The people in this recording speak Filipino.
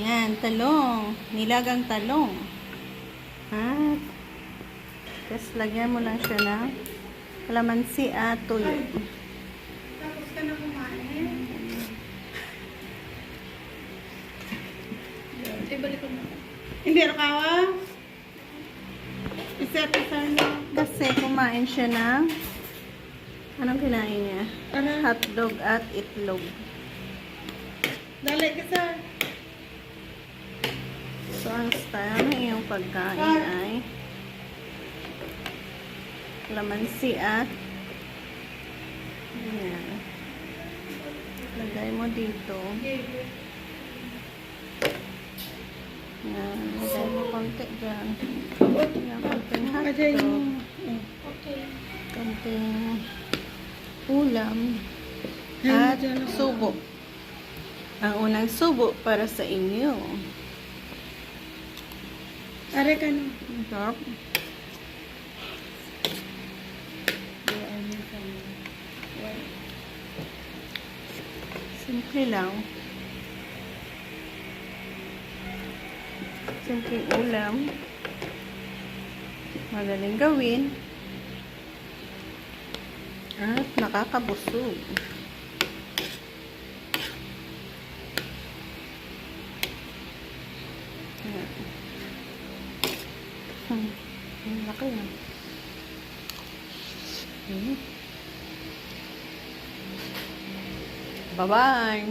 Yan, talong. Nilagang talong. At, tapos lagyan mo lang siya ng kalamansi at tuyo. Tapos ka na kumain. Eh, balik ko na. Hindi, Rakawa. Isa-isa na. Kasi kumain siya ng anong kinain niya? Ano? Hotdog at itlog. Dali ka sa... So, ang style ng iyong pagkain ay kalamansi at yan. Lagay mo dito. Yan. Lagay mo konti dyan. Yan, konting hotdog. Konting ulam. At subo. Ang unang subo para sa inyo. Are ka. Ang sarap. Simple lang. Simpleng ulam. Madaling gawin. At nakakabusog. Ayan. Hmm. Ang laki na. Hmm. Bye-bye!